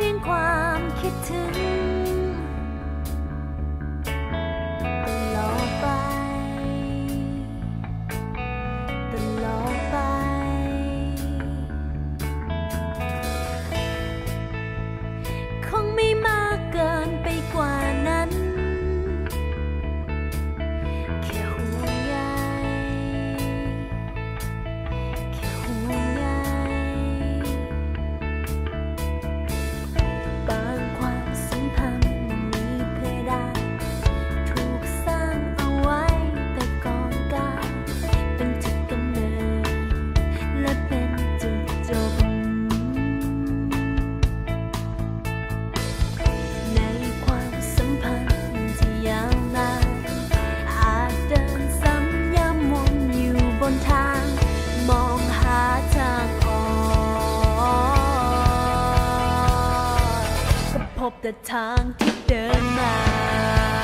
เพียงความคิดถึง บแต่ทางที่เดินมา